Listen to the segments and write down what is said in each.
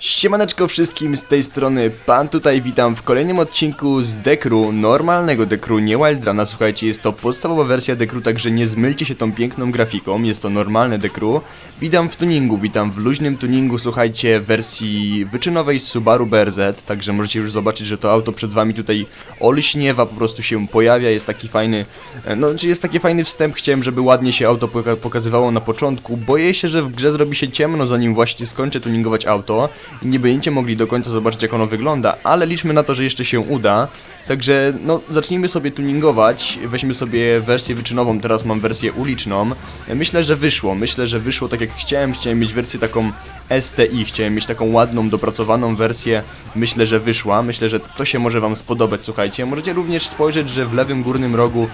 Siemaneczko wszystkim z tej strony, pan. Tutaj witam w kolejnym odcinku z Dekru, normalnego Dekru, nie Wildrana, słuchajcie, jest to podstawowa wersja Dekru, także nie zmylcie się tą piękną grafiką, jest to normalne Dekru. Witam w tuningu, witam w luźnym tuningu, słuchajcie, wersji wyczynowej Subaru BRZ, także możecie już zobaczyć, że to auto przed wami tutaj olśniewa, po prostu się pojawia, jest taki fajny, e, no, czy jest taki fajny wstęp, chciałem, żeby ładnie się auto poka pokazywało na początku, boję się, że w grze zrobi się ciemno, zanim właśnie skończę tuningować auto i nie będziecie mogli do końca zobaczyć jak ono wygląda, ale liczmy na to, że jeszcze się uda. Także no zacznijmy sobie tuningować, weźmy sobie wersję wyczynową, teraz mam wersję uliczną. Myślę, że wyszło, myślę, że wyszło tak jak chciałem, chciałem mieć wersję taką STI, chciałem mieć taką ładną, dopracowaną wersję, myślę, że wyszła, myślę, że to się może wam spodobać, słuchajcie. Możecie również spojrzeć, że w lewym górnym rogu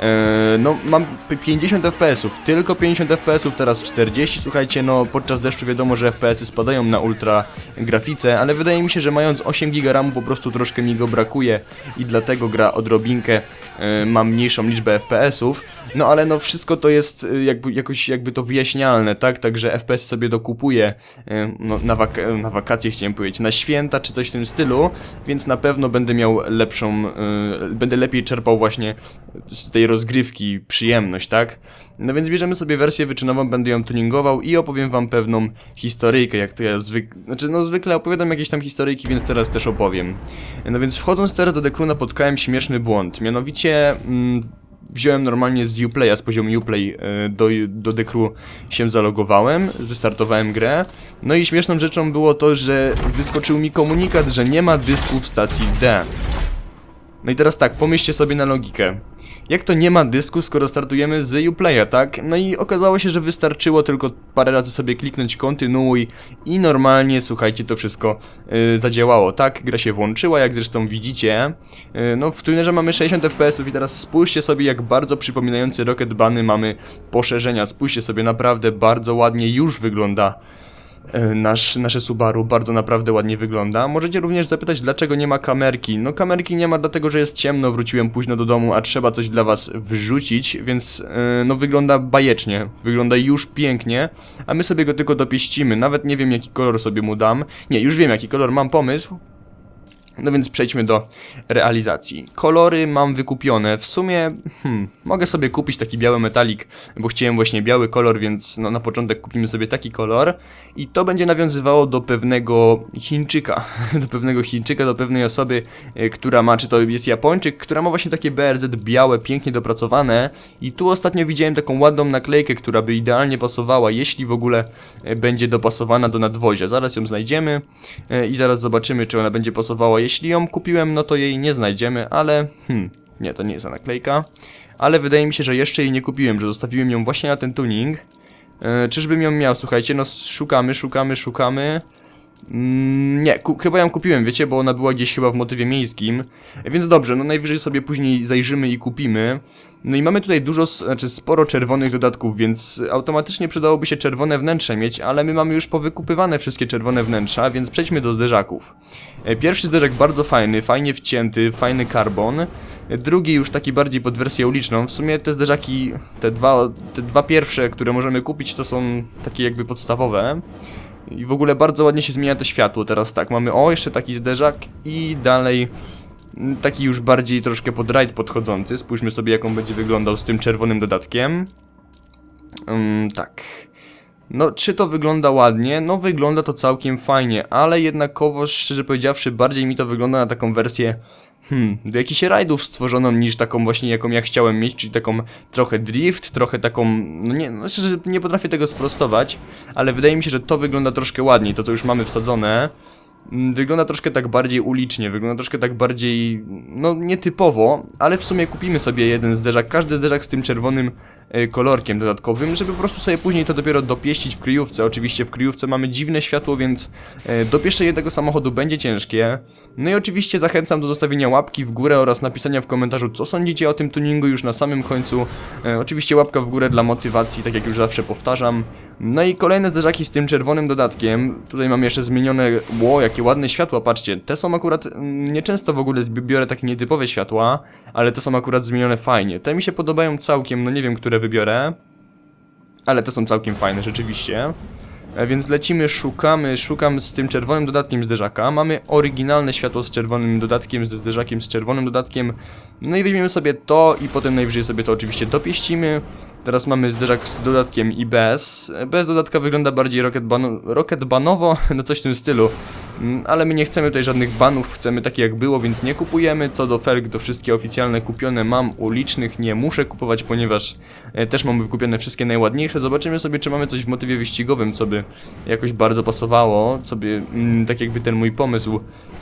e, no mam 50 FPS-ów, tylko 50 FPS-ów, teraz 40, słuchajcie, no podczas deszczu wiadomo, że FPS-y spadają na ultra grafice, ale wydaje mi się, że mając 8 GB po prostu troszkę mi go brakuje i dlatego gra odrobinkę e, ma mniejszą liczbę FPS-ów. No ale no wszystko to jest e, jakby jakoś jakby to wyjaśnialne, tak? Także FPS sobie dokupuję e, no, na, wak- na wakacje chciałem powiedzieć, na święta czy coś w tym stylu, więc na pewno będę miał lepszą, e, będę lepiej czerpał właśnie z tej rozgrywki przyjemność, tak? No więc bierzemy sobie wersję wyczynową, będę ją tuningował i opowiem wam pewną historyjkę, jak to ja zwykle, znaczy no zwykle opowiadam jakieś tam historyjki, więc teraz też opowiem. No więc wchodząc teraz do Dekru napotkałem śmieszny błąd, mianowicie mm, wziąłem normalnie z Uplaya, z poziomu Uplay e, do, do Dekru się zalogowałem, wystartowałem grę, no i śmieszną rzeczą było to, że wyskoczył mi komunikat, że nie ma dysku w stacji D. No i teraz tak, pomyślcie sobie na logikę. Jak to nie ma dysku, skoro startujemy z Uplaya, tak? No i okazało się, że wystarczyło tylko parę razy sobie kliknąć kontynuuj i normalnie, słuchajcie, to wszystko yy, zadziałało, tak? Gra się włączyła, jak zresztą widzicie. Yy, no w tunerze mamy 60 fps i teraz spójrzcie sobie, jak bardzo przypominający Rocket Bunny mamy poszerzenia. Spójrzcie sobie, naprawdę bardzo ładnie już wygląda nasz, nasze Subaru bardzo naprawdę ładnie wygląda. Możecie również zapytać, dlaczego nie ma kamerki. No kamerki nie ma dlatego, że jest ciemno, wróciłem późno do domu, a trzeba coś dla was wrzucić, więc e, no wygląda bajecznie, wygląda już pięknie, a my sobie go tylko dopieścimy. Nawet nie wiem jaki kolor sobie mu dam. Nie, już wiem jaki kolor, mam pomysł. No więc przejdźmy do realizacji. Kolory mam wykupione. W sumie, hmm, mogę sobie kupić taki biały metalik, bo chciałem właśnie biały kolor, więc no, na początek kupimy sobie taki kolor. I to będzie nawiązywało do pewnego Chińczyka. Do pewnego Chińczyka, do pewnej osoby, e, która ma, czy to jest Japończyk, która ma właśnie takie BRZ białe, pięknie dopracowane. I tu ostatnio widziałem taką ładną naklejkę, która by idealnie pasowała, jeśli w ogóle e, będzie dopasowana do nadwozia. Zaraz ją znajdziemy e, i zaraz zobaczymy, czy ona będzie pasowała. Jeśli ją kupiłem, no to jej nie znajdziemy, ale... Hmm, nie, to nie jest naklejka. Ale wydaje mi się, że jeszcze jej nie kupiłem, że zostawiłem ją właśnie na ten tuning. E, czyżbym ją miał, słuchajcie, no szukamy, szukamy, szukamy. Mm, nie, chyba ją kupiłem, wiecie, bo ona była gdzieś chyba w motywie miejskim. Więc dobrze, no najwyżej sobie później zajrzymy i kupimy. No i mamy tutaj dużo, znaczy sporo czerwonych dodatków, więc automatycznie przydałoby się czerwone wnętrze mieć, ale my mamy już powykupywane wszystkie czerwone wnętrza, więc przejdźmy do zderzaków. E, Pierwszy zderzak bardzo fajny, fajnie wcięty, fajny karbon. E, Drugi już taki bardziej pod wersję uliczną. W sumie te zderzaki, te dwa, te dwa pierwsze, które możemy kupić, to są takie jakby podstawowe. I w ogóle bardzo ładnie się zmienia to światło. Teraz tak, mamy o, jeszcze taki zderzak i dalej mm, taki już bardziej troszkę pod rajd podchodzący. Spójrzmy sobie jak on będzie wyglądał z tym czerwonym dodatkiem. Ym, tak. No, czy to wygląda ładnie? No, wygląda to całkiem fajnie, ale jednakowo, szczerze powiedziawszy, bardziej mi to wygląda na taką wersję Hmm, do jakichś rajdów stworzoną niż taką właśnie jaką ja chciałem mieć, czyli taką trochę drift, trochę taką, no nie, no szczerze nie potrafię tego sprostować, ale wydaje mi się, że to wygląda troszkę ładniej, to co już mamy wsadzone, mm, wygląda troszkę tak bardziej ulicznie, wygląda troszkę tak bardziej, no nietypowo, ale w sumie kupimy sobie jeden zderzak, każdy zderzak z tym czerwonym kolorkiem dodatkowym, żeby po prostu sobie później to dopiero dopieścić w kryjówce. Oczywiście w kryjówce mamy dziwne światło, więc e, dopieszczenie tego samochodu będzie ciężkie. No i oczywiście zachęcam do zostawienia łapki w górę oraz napisania w komentarzu, co sądzicie o tym tuningu już na samym końcu. E, oczywiście łapka w górę dla motywacji, tak jak już zawsze powtarzam. No i kolejne zderzaki z tym czerwonym dodatkiem. Tutaj mam jeszcze zmienione, ło, jakie ładne światła, patrzcie. Te są akurat, mm, nieczęsto w ogóle biorę takie nietypowe światła, ale te są akurat zmienione fajnie. Te mi się podobają całkiem, no nie wiem, które wybiorę. Ale te są całkiem fajne, rzeczywiście. E, Więc lecimy, szukamy, szukam z tym czerwonym dodatkiem zderzaka. Mamy oryginalne światło z czerwonym dodatkiem, ze zderzakiem z czerwonym dodatkiem. No i weźmiemy sobie to i potem najwyżej sobie to oczywiście dopieścimy. Teraz mamy zderzak z dodatkiem i bez. Bez dodatka wygląda bardziej rocket, bano rocket banowo, no coś w tym stylu. Mm, Ale my nie chcemy tutaj żadnych banów, chcemy takie jak było, więc nie kupujemy. Co do felg, to wszystkie oficjalne kupione mam, ulicznych nie muszę kupować, ponieważ e, też mam wykupione wszystkie najładniejsze. Zobaczymy sobie, czy mamy coś w motywie wyścigowym, co by jakoś bardzo pasowało, co by mm, tak jakby ten mój pomysł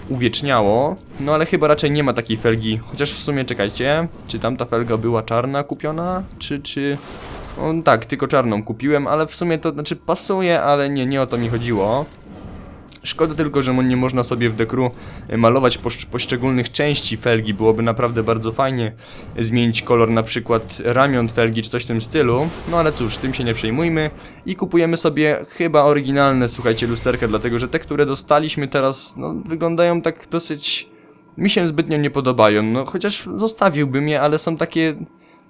uwieczniało. No ale chyba raczej nie ma takiej felgi, chociaż w sumie czekajcie, czy tamta felga była czarna kupiona, czy, czy... O, tak, tylko czarną kupiłem, ale w sumie to znaczy pasuje, ale nie, nie o to mi chodziło. Szkoda tylko, że nie można sobie w dekru e, malować posz- poszczególnych części felgi. Byłoby naprawdę bardzo fajnie zmienić kolor na przykład ramion felgi czy coś w tym stylu. No ale cóż, tym się nie przejmujmy. I kupujemy sobie chyba oryginalne, słuchajcie, lusterka, dlatego że te, które dostaliśmy teraz, no wyglądają tak dosyć... Mi się zbytnio nie podobają, no chociaż zostawiłbym je, ale są takie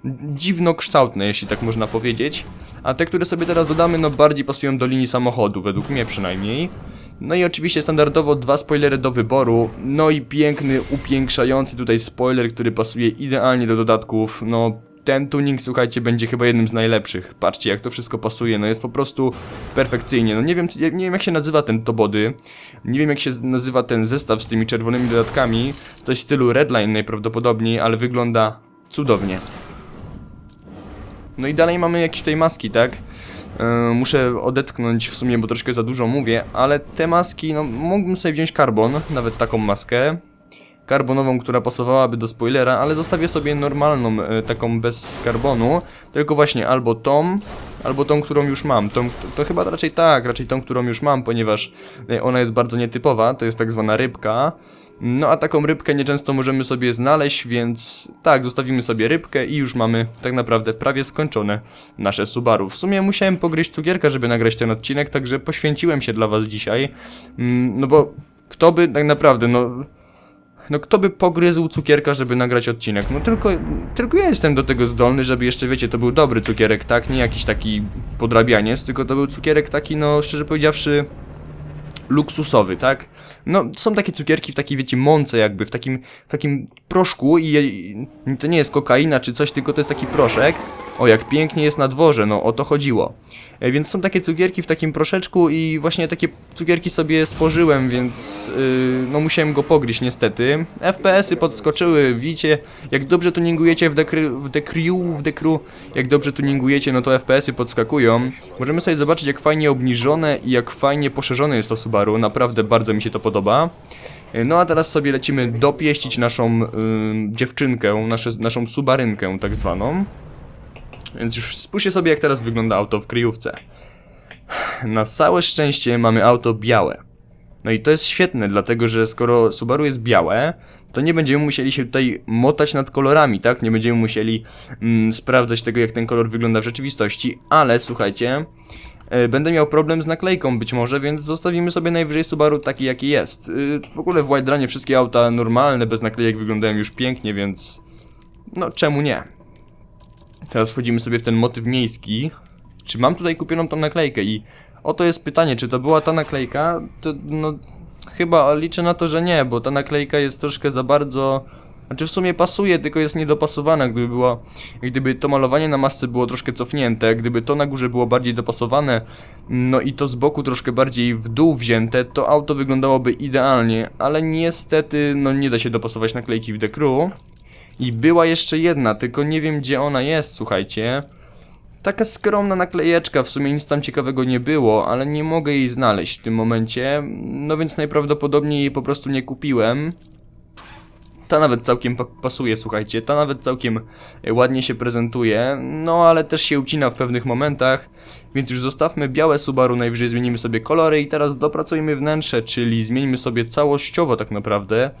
dziwnokształtne, jeśli tak można powiedzieć. A te, które sobie teraz dodamy, no bardziej pasują do linii samochodu, według mnie przynajmniej. No i oczywiście standardowo dwa spoilery do wyboru, no i piękny, upiększający tutaj spoiler, który pasuje idealnie do dodatków, no ten tuning, słuchajcie, będzie chyba jednym z najlepszych. Patrzcie, jak to wszystko pasuje, no jest po prostu perfekcyjnie. No nie wiem, nie wiem jak się nazywa ten to body, nie wiem jak się nazywa ten zestaw z tymi czerwonymi dodatkami, coś w stylu Redline najprawdopodobniej, ale wygląda cudownie. No i dalej mamy jakieś tutaj maski, tak? Yy, muszę odetchnąć w sumie, bo troszkę za dużo mówię, ale te maski, no mógłbym sobie wziąć karbon, nawet taką maskę. Karbonową, która pasowałaby do spoilera, ale zostawię sobie normalną, e, taką bez karbonu. Tylko właśnie albo tą, albo tą, którą już mam. Tą, to chyba raczej tak, raczej tą, którą już mam, ponieważ e, ona jest bardzo nietypowa, to jest tak zwana rybka. No a taką rybkę nieczęsto możemy sobie znaleźć, więc tak, zostawimy sobie rybkę i już mamy tak naprawdę prawie skończone nasze Subaru. W sumie musiałem pogryźć cukierka, żeby nagrać ten odcinek, także poświęciłem się dla was dzisiaj. Mm, No bo kto by tak naprawdę, no... No kto by pogryzł cukierka, żeby nagrać odcinek? No tylko, tylko ja jestem do tego zdolny, żeby jeszcze, wiecie, to był dobry cukierek, tak? Nie jakiś taki podrabianiec, tylko to był cukierek taki, no szczerze powiedziawszy, luksusowy, tak? No, są takie cukierki w takiej, wiecie, mące jakby, w takim, w takim proszku i i to nie jest kokaina czy coś, tylko to jest taki proszek. O, jak pięknie jest na dworze, no o to chodziło. E, Więc są takie cukierki w takim proszeczku i właśnie takie cukierki sobie spożyłem, więc yy, no musiałem go pogryźć niestety. FPS-y podskoczyły, widzicie, jak dobrze tuningujecie w, dekry, w dekriu, w dekru, jak dobrze tuningujecie, no to FPS-y podskakują. Możemy sobie zobaczyć jak fajnie obniżone i jak fajnie poszerzone jest to Subaru, naprawdę bardzo mi się to podoba. E, No a teraz sobie lecimy dopieścić naszą y, dziewczynkę, nasze, naszą subarynkę tak zwaną. Więc już spójrzcie sobie jak teraz wygląda auto w kryjówce. Na całe szczęście mamy auto białe. No i to jest świetne, dlatego że skoro Subaru jest białe, to nie będziemy musieli się tutaj motać nad kolorami, tak? Nie będziemy musieli mm, sprawdzać tego, jak ten kolor wygląda w rzeczywistości, ale słuchajcie, będę miał problem z naklejką być może, więc zostawimy sobie najwyżej Subaru taki, jaki jest. Y, w ogóle w Wild Runie wszystkie auta normalne, bez naklejek wyglądają już pięknie, więc... No, czemu nie? Teraz wchodzimy sobie w ten motyw miejski. Czy mam tutaj kupioną tą naklejkę i oto jest pytanie, czy to była ta naklejka? To no chyba liczę na to, że nie, bo ta naklejka jest troszkę za bardzo znaczy w sumie pasuje, tylko jest niedopasowana, gdyby było gdyby to malowanie na masce było troszkę cofnięte, gdyby to na górze było bardziej dopasowane, no i to z boku troszkę bardziej w dół wzięte, to auto wyglądałoby idealnie, ale niestety no nie da się dopasować naklejki w dekru. I była jeszcze jedna, tylko nie wiem gdzie ona jest, słuchajcie. Taka skromna naklejeczka, w sumie nic tam ciekawego nie było, ale nie mogę jej znaleźć w tym momencie. No więc najprawdopodobniej jej po prostu nie kupiłem. Ta nawet całkiem pa- pasuje, słuchajcie, ta nawet całkiem e, ładnie się prezentuje, no ale też się ucina w pewnych momentach, więc już zostawmy białe Subaru, najwyżej zmienimy sobie kolory i teraz dopracujmy wnętrze, czyli zmienimy sobie całościowo tak naprawdę.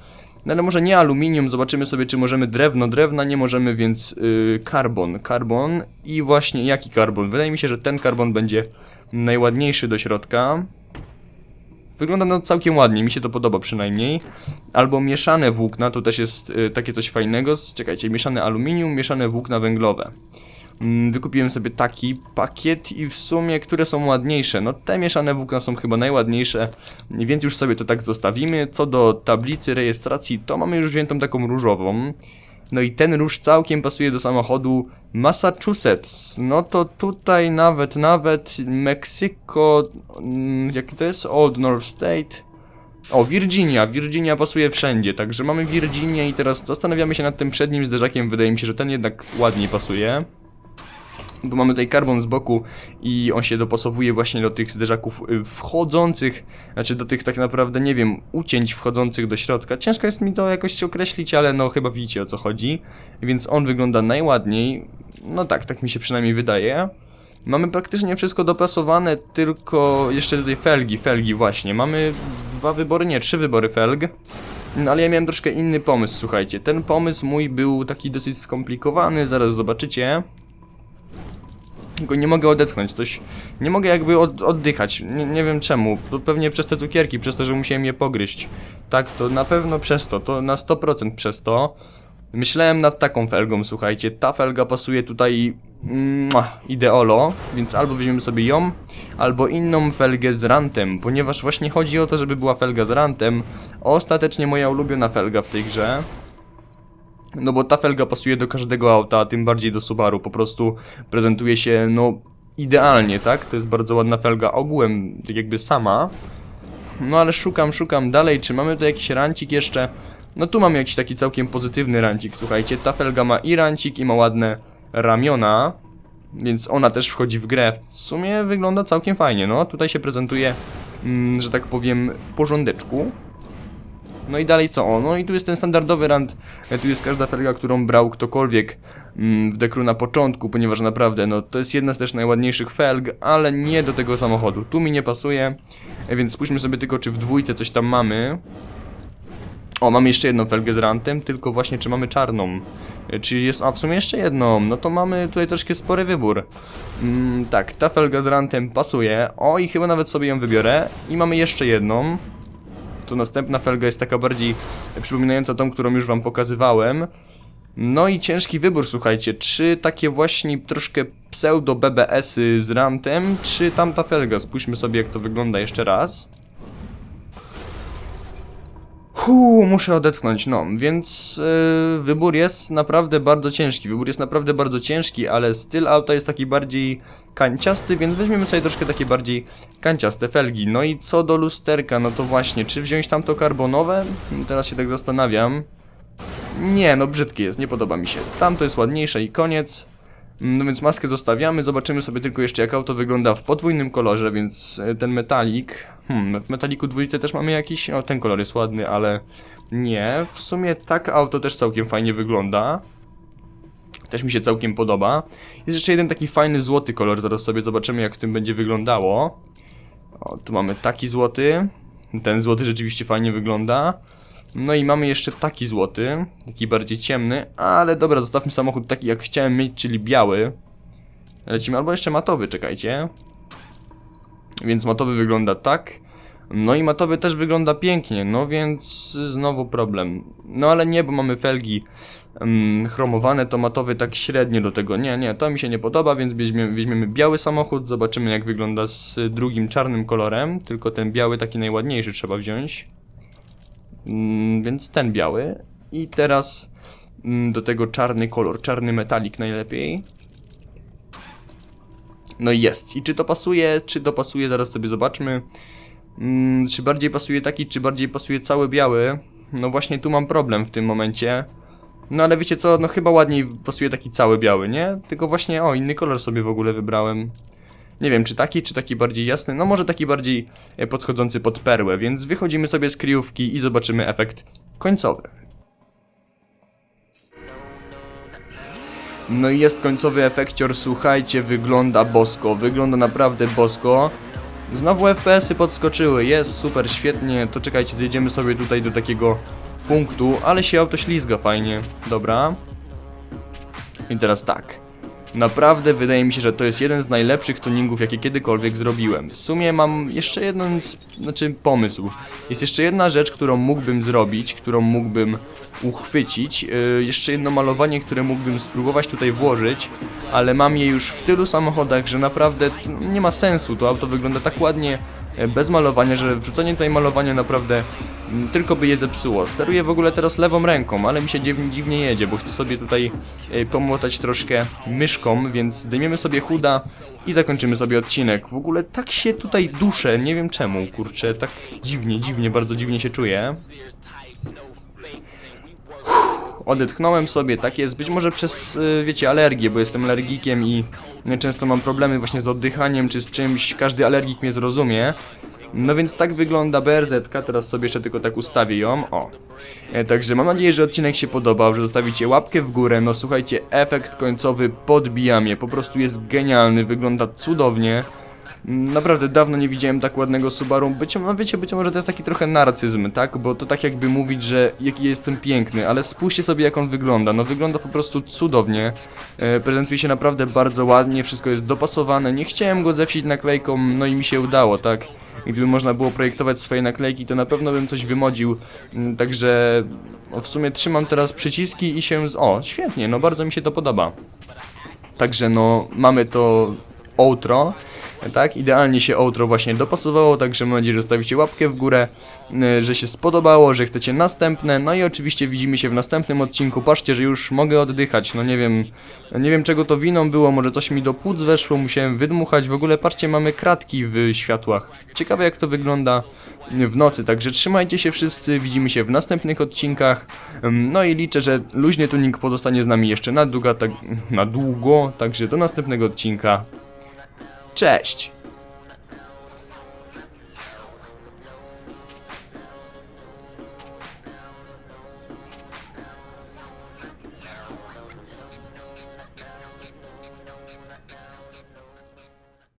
No ale może nie aluminium, zobaczymy sobie czy możemy drewno, drewna nie możemy, więc yy, karbon, karbon i właśnie jaki karbon? Wydaje mi się, że ten karbon będzie najładniejszy do środka. Wygląda no całkiem ładnie, mi się to podoba przynajmniej. Albo mieszane włókna, to też jest y, takie coś fajnego. Czekajcie, mieszane aluminium, mieszane włókna węglowe. Mm, Wykupiłem sobie taki pakiet i w sumie, które są ładniejsze? No te mieszane włókna są chyba najładniejsze, więc już sobie to tak zostawimy. Co do tablicy rejestracji, to mamy już wziętą taką różową. No i ten róż całkiem pasuje do samochodu Massachusetts. No to tutaj nawet, nawet Meksyko, mm, jaki to jest? Old North State. O, Virginia. Virginia pasuje wszędzie, także mamy Virginię i teraz zastanawiamy się nad tym przednim zderzakiem. Wydaje mi się, że ten jednak ładniej pasuje. Bo mamy tutaj karbon z boku i on się dopasowuje właśnie do tych zderzaków y, wchodzących, znaczy do tych tak naprawdę, nie wiem, ucięć wchodzących do środka. Ciężko jest mi to jakoś określić, ale no chyba widzicie o co chodzi. Więc on wygląda najładniej. No tak, tak mi się przynajmniej wydaje. Mamy praktycznie wszystko dopasowane, tylko jeszcze tutaj felgi, felgi właśnie. Mamy dwa wybory, nie, trzy wybory felg. No ale ja miałem troszkę inny pomysł, słuchajcie. Ten pomysł mój był taki dosyć skomplikowany, zaraz zobaczycie. Tylko nie mogę odetchnąć, coś... Nie mogę jakby od, oddychać, nie, nie wiem czemu. To pewnie przez te cukierki, przez to, że musiałem je pogryźć. Tak, to na pewno przez to, to na 100% przez to. Myślałem nad taką felgą, słuchajcie. Ta felga pasuje tutaj mua, ideolo, więc albo weźmiemy sobie ją, albo inną felgę z rantem, ponieważ właśnie chodzi o to, żeby była felga z rantem. Ostatecznie moja ulubiona felga w tej grze. No bo ta felga pasuje do każdego auta, a tym bardziej do Subaru. Po prostu prezentuje się, no, idealnie, tak? To jest bardzo ładna felga ogółem, tak jakby sama. No ale szukam, szukam dalej, czy mamy tu jakiś rancik jeszcze? No tu mamy jakiś taki całkiem pozytywny rancik, słuchajcie. Ta felga ma i rancik, i ma ładne ramiona. Więc ona też wchodzi w grę. W sumie wygląda całkiem fajnie, no. Tutaj się prezentuje, mm, że tak powiem, w porządeczku. No i dalej co? O, no i tu jest ten standardowy rand. E, Tu jest każda felga, którą brał ktokolwiek mm, w dekru na początku, ponieważ naprawdę, no to jest jedna z też najładniejszych felg, ale nie do tego samochodu. Tu mi nie pasuje, e, więc spójrzmy sobie tylko, czy w dwójce coś tam mamy. O, mamy jeszcze jedną felgę z rantem, tylko właśnie czy mamy czarną. E, Czy jest, a w sumie jeszcze jedną, no to mamy tutaj troszkę spory wybór. Mm, tak, ta felga z rantem pasuje. O, i chyba nawet sobie ją wybiorę. I mamy jeszcze jedną. Tu następna felga jest taka bardziej przypominająca tą, którą już wam pokazywałem. No i ciężki wybór, słuchajcie, czy takie właśnie troszkę pseudo BBS-y z rantem, czy tamta felga. Spójrzmy sobie jak to wygląda jeszcze raz. Muszę odetchnąć, no, więc yy, wybór jest naprawdę bardzo ciężki, wybór jest naprawdę bardzo ciężki, ale styl auta jest taki bardziej kanciasty, więc weźmiemy sobie troszkę takie bardziej kanciaste felgi. No i co do lusterka, no to właśnie, czy wziąć tamto karbonowe? Teraz się tak zastanawiam. Nie, no brzydkie jest, nie podoba mi się. Tamto jest ładniejsze i koniec. No więc maskę zostawiamy, zobaczymy sobie tylko jeszcze jak auto wygląda w podwójnym kolorze, więc e, ten metalik... Hmm, w metaliku dwójce też mamy jakiś... O, ten kolor jest ładny, ale nie. W sumie tak auto też całkiem fajnie wygląda. Też mi się całkiem podoba. Jest jeszcze jeden taki fajny złoty kolor, zaraz sobie zobaczymy jak w tym będzie wyglądało. O, tu mamy taki złoty. Ten złoty rzeczywiście fajnie wygląda. No i mamy jeszcze taki złoty, taki bardziej ciemny, ale dobra, zostawmy samochód taki jak chciałem mieć, czyli biały. Lecimy, albo jeszcze matowy, czekajcie. Więc matowy wygląda tak. No i matowy też wygląda pięknie, no więc znowu problem. No ale nie, bo mamy felgi mm, chromowane, to matowy tak średnio do tego. Nie, nie, to mi się nie podoba, więc weźmiemy, weźmiemy biały samochód, zobaczymy jak wygląda z drugim czarnym kolorem. Tylko ten biały taki najładniejszy trzeba wziąć. Mm, więc ten biały. I teraz mm, do tego czarny kolor, czarny metalik najlepiej. No i jest. I czy to pasuje? Czy to pasuje? Zaraz sobie zobaczmy. Mm, czy bardziej pasuje taki, czy bardziej pasuje cały biały? No właśnie tu mam problem w tym momencie. No ale wiecie co, no chyba ładniej pasuje taki cały biały, nie? Tylko właśnie, o, inny kolor sobie w ogóle wybrałem. Nie wiem, czy taki, czy taki bardziej jasny, no może taki bardziej e, podchodzący pod perłę, więc wychodzimy sobie z kryjówki i zobaczymy efekt końcowy. No i jest końcowy efekcior, słuchajcie, wygląda bosko, wygląda naprawdę bosko. Znowu FPS-y podskoczyły, jest super, świetnie, to czekajcie, zjedziemy sobie tutaj do takiego punktu, ale się auto ślizga fajnie, dobra. I teraz tak. Naprawdę wydaje mi się, że to jest jeden z najlepszych tuningów, jakie kiedykolwiek zrobiłem. W sumie mam jeszcze jeden, z, znaczy pomysł. Jest jeszcze jedna rzecz, którą mógłbym zrobić, którą mógłbym uchwycić. Yy, jeszcze jedno malowanie, które mógłbym spróbować tutaj włożyć, ale mam je już w tylu samochodach, że naprawdę nie ma sensu. To auto wygląda tak ładnie e, bez malowania, że wrzucenie tutaj malowania naprawdę tylko by je zepsuło. Steruję w ogóle teraz lewą ręką, ale mi się dziwnie, dziwnie jedzie, bo chcę sobie tutaj e, pomłotać troszkę myszką, więc zdejmiemy sobie chuda i zakończymy sobie odcinek. W ogóle tak się tutaj duszę, nie wiem czemu, kurczę, tak dziwnie, dziwnie, bardzo dziwnie się czuję. Odetchnąłem sobie, tak jest, być może przez, y, wiecie, alergię, bo jestem alergikiem i często mam problemy właśnie z oddychaniem czy z czymś, każdy alergik mnie zrozumie. No więc tak wygląda BRZ, teraz sobie jeszcze tylko tak ustawię ją, o. E, Także mam nadzieję, że odcinek się podobał, że zostawicie łapkę w górę, no słuchajcie, efekt końcowy podbija mnie, po prostu jest genialny, wygląda cudownie. Naprawdę dawno nie widziałem tak ładnego Subaru. Być, no wiecie, być może to jest taki trochę narcyzm, tak? Bo to tak jakby mówić, że jaki jestem piękny, ale spójrzcie sobie jak on wygląda. No wygląda po prostu cudownie. E, prezentuje się naprawdę bardzo ładnie, wszystko jest dopasowane. Nie chciałem go zewsić naklejką, no i mi się udało, tak? Gdyby można było projektować swoje naklejki, to na pewno bym coś wymodził. Mm, Także w sumie trzymam teraz przyciski i się... Z... O, świetnie, no bardzo mi się to podoba. Także no, mamy to outro, tak? Idealnie się outro właśnie dopasowało, także mam nadzieję, że zostawicie łapkę w górę, y, że się spodobało, że chcecie następne, no i oczywiście widzimy się w następnym odcinku. Patrzcie, że już mogę oddychać, no nie wiem, nie wiem czego to winą było, może coś mi do płuc weszło, musiałem wydmuchać, w ogóle patrzcie, mamy kratki w światłach. Ciekawe jak to wygląda w nocy, także trzymajcie się wszyscy, widzimy się w następnych odcinkach, no i liczę, że luźny tuning pozostanie z nami jeszcze na długo, tak, na długo, także do następnego odcinka. Cześć!